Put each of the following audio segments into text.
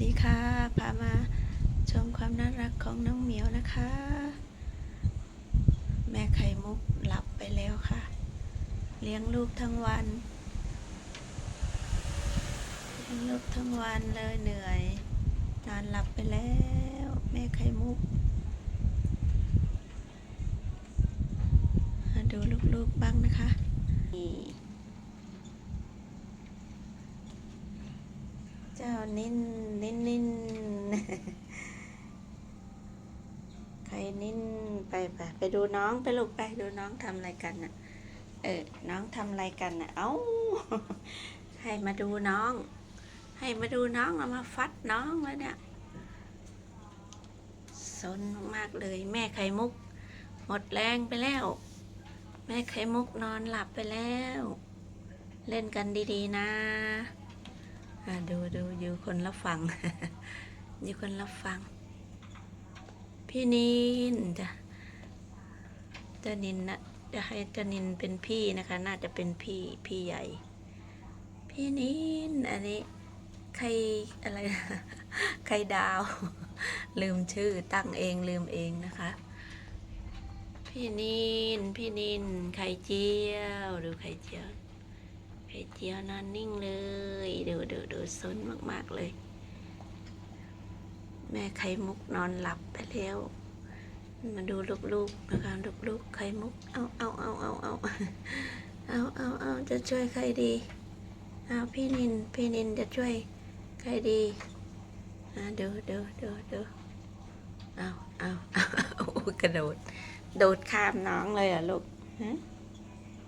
ดีค่ะ พามาชมความน่ารักของน้องเหมียวนะคะ แม่ไข่มุกหลับไปแล้วค่ะ เลี้ยงลูกทั้งวันเลี้ยงลูกทั้งวันเลยเหนื่อยนอนหลับไปแล้ว แม่ไข่มุกมาดูลูกๆบ้างนะคะนี่ เจ้านิ่นนิ่นนิ่นใครนิ่นไปไปไปดูน้องไปลูกไปดูน้องทำอะไรกันน่ะ เออ น้องทำอะไรกันน่ะ เอ้า ให้มาดูน้อง ให้มาดูน้องเอามาฟัดน้องแล้วเนี่ยสนมากเลย แม่ไข่มุก หมดแรงไปแล้ว แม่ไข่มุกนอนหลับไปแล้ว เล่นกันดีๆนะ ดูดูอยู่คนละฝั่งอยู่คนละฝั่งพี่นินจะเจะนินนะจะให้เจะนินเป็นพี่นะคะ น่าจะเป็นพี่พี่ใหญ่ พี่นินอันนี้ใครอะไรใครดาว ลืมชื่อตั้งเองลืมเองนะคะ พี่นินพี่นินไข่เจียวดูไข่เจียว ไข่เจียวนอนนิ่งเลยดูดูดูซนมาก ๆ เลย แม่ไข่มุกนอนหลับไปแล้ว มาดูลูกๆนะคะลูกๆไข่มุกเอาเอาเอาเอาเอาเอาเอาเอาจะช่วยใครดีเอาพี่นินพี่นินจะช่วยใครดีอะดูดูดูดูเอาเอาเอาเอากระโดด โดดข้ามน้องเลยอะลูกฮะ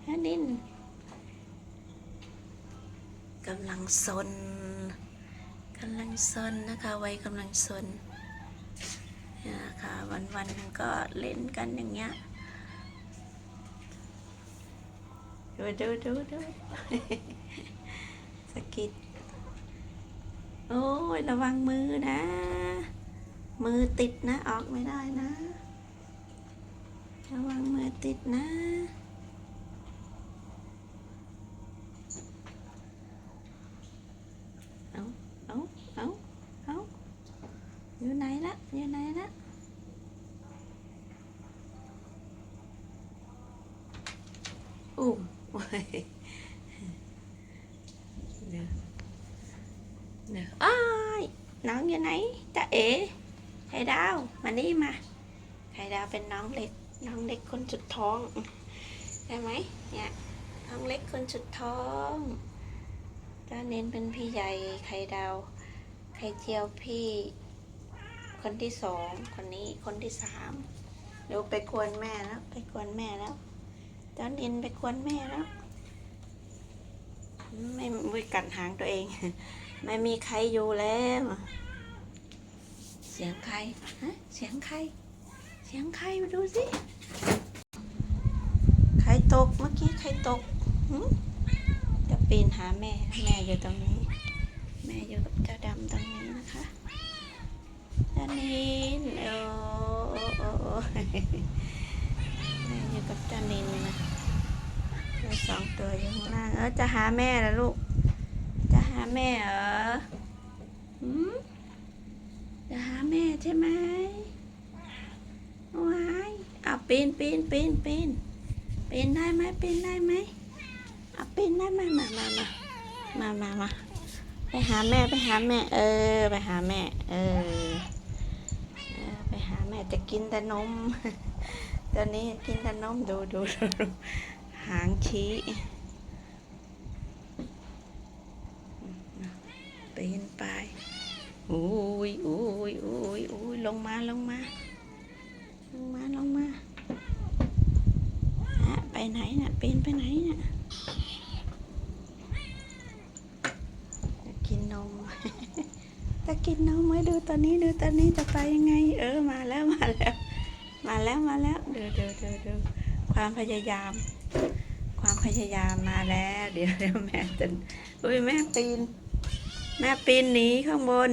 ฮะนิน กำลังซนกำลังซนนะคะวัยกำลังซนนี่ยค่ะวันวันๆก็เล่นกันอย่างเงี้ยดูดูดูดูสกิดโอ้ยระวังมือนะ มือติดนะออกไม่ได้นะ ระวังมือติดนะ เอาเอาเอาเอาอยู่ไหนละอยู่ไหนละ อุ้มโอ้เดี๋ยวเดี๋ยวอ้ายน้องอยู่ไหนตาเอ๋ไข่ดาวมานี่มาไข่ดาวเป็นน้องเล็กน้องเล็กคนสุดท้องได้ไหมเนี่ยน้องเล็กคนสุดท้องก็เน้นเป็นพี่ใหญ่ไข่ดาวไข่เจียวพี่ คนที่สองคนนี้คนที่สามเดี๋ยวไปกวนแม่แล้วไปกวนแม่แล้ว ตอนเน้นไปกวนแม่แล้วไม่ไม่กัดหางตัวเอง ไม่มีใครอยู่แล้ว เสียงใครฮะเสียงใคร เสียงใครมาดูสิใครตกเมื่อกี้ใครตกจะปีนหาแม่แม่อยู่ตรงนี้ แม่อยู่กับเจ้าดำตรงนี้นะคะด้านนี้โอ้ กับเจ้านินนะแล้สองตัวอยู่ข้างล่าง เออจะหาแม่แล้วลูก จะหาแม่เหรอหืมจะหาแม่ใช่ไหมว้ายเอาปีนปีนปีนปีนปีนได้ไหมปีนได้ไหมเอาปีนได้ไหมมามามามามามาไปหาแม่ไปหาแม่ เออ ไปหาแม่ เออไปหาแม่จะกินแต่นม ตอนนี้กินแต่นมดูดูดูหางชี้ปีนไปอุ้ยอุ้ยอุ้ยอุ้ยลงมาลงมาลงมาลงมาฮะไปไหนน่ะปีนไปไหนน่ะจะกินนมจะกินนมไว้ดูตอนนี้ดูตอนนี้จะไปยังไง เออมาแล้วมาแล้ว มาแล้วมาแล้วเดูดูดูดูความพยายาม ความพยายามมาแล้ว เดี๋ยวเดี๋ยวแม่จะอุ้ยแม่ปีน แม่ปีนหนีข้างบน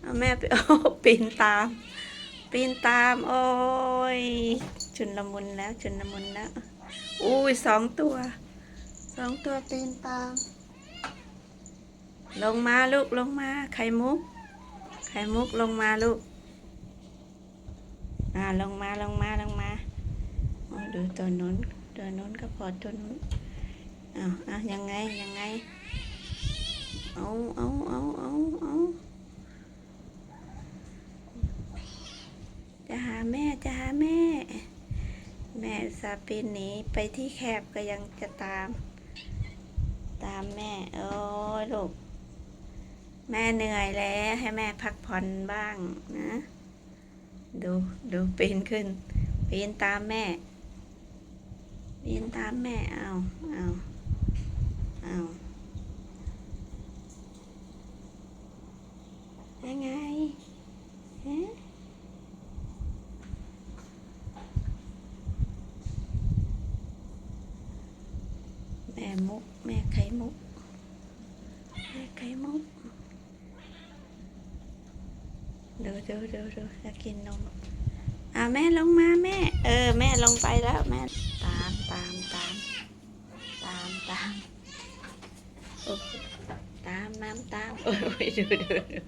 เอาแม่ไปโอ้ปีนตาม ปีนตามโอ้ยชุนละมุนแล้วชุนละมุนแล้วอุ้ยสองตัวสองตัวปีนตาม ลงมาลูกลงมาไข่มุก ไข่มุกลงมาลูก อ่าลงมาลงมาลงมาดูตัวนู้นตัวนู้นก็พอตัวนู้นอ้าวอ้าวยังไงยังไงเอาเอาเอาเอาเอาจะหาแม่จะหาแม่ แม่ซาปีนหนีไปที่แคบก็ยังจะตาม ตามแม่ โอ้ยลูก แม่เหนื่อยแล้ว ให้แม่พักผ่อนบ้างนะ ดูดูปีนขึ้นปีนตามแม่ปีนตามแม่เอาเอาเอายังไงฮะแม่มุกแม่ไข่มุกแม่ไข่มุก ดูดูดูจะกินนมอ่าแม่ลงมาแม่ เออ แม่ลงไปแล้วแม่ตามตามตามตามตามโอ้ตามน้ำตามโอ้ยดูดูดู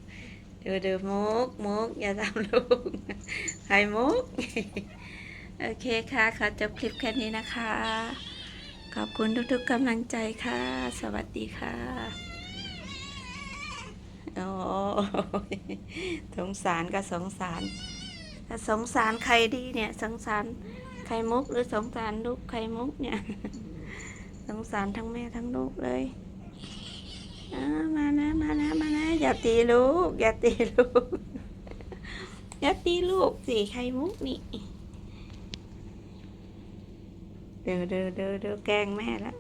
ดูดูมุกมุกอย่าทำลูกไข่มุกโอเคค่ะขอจบคลิปแค่นี้นะคะ ขอบคุณทุกๆกำลังใจค่ะ สวัสดีค่ะ โอ้สงสารก็สงสารถ้าสงสารใครดีเนี่ย สงสารไข่มุกหรือสงสารลูกไข่มุกเนี่ย สงสารทั้งแม่ทั้งลูกเลยมานะมานะมานะอย่าตีลูก อย่าตีลูก อย่าตีลูกสิไข่มุกนี่เดี๋ยวเดี๋ยวเดี๋ยวเดี๋ยวแกล้งแม่แล้ว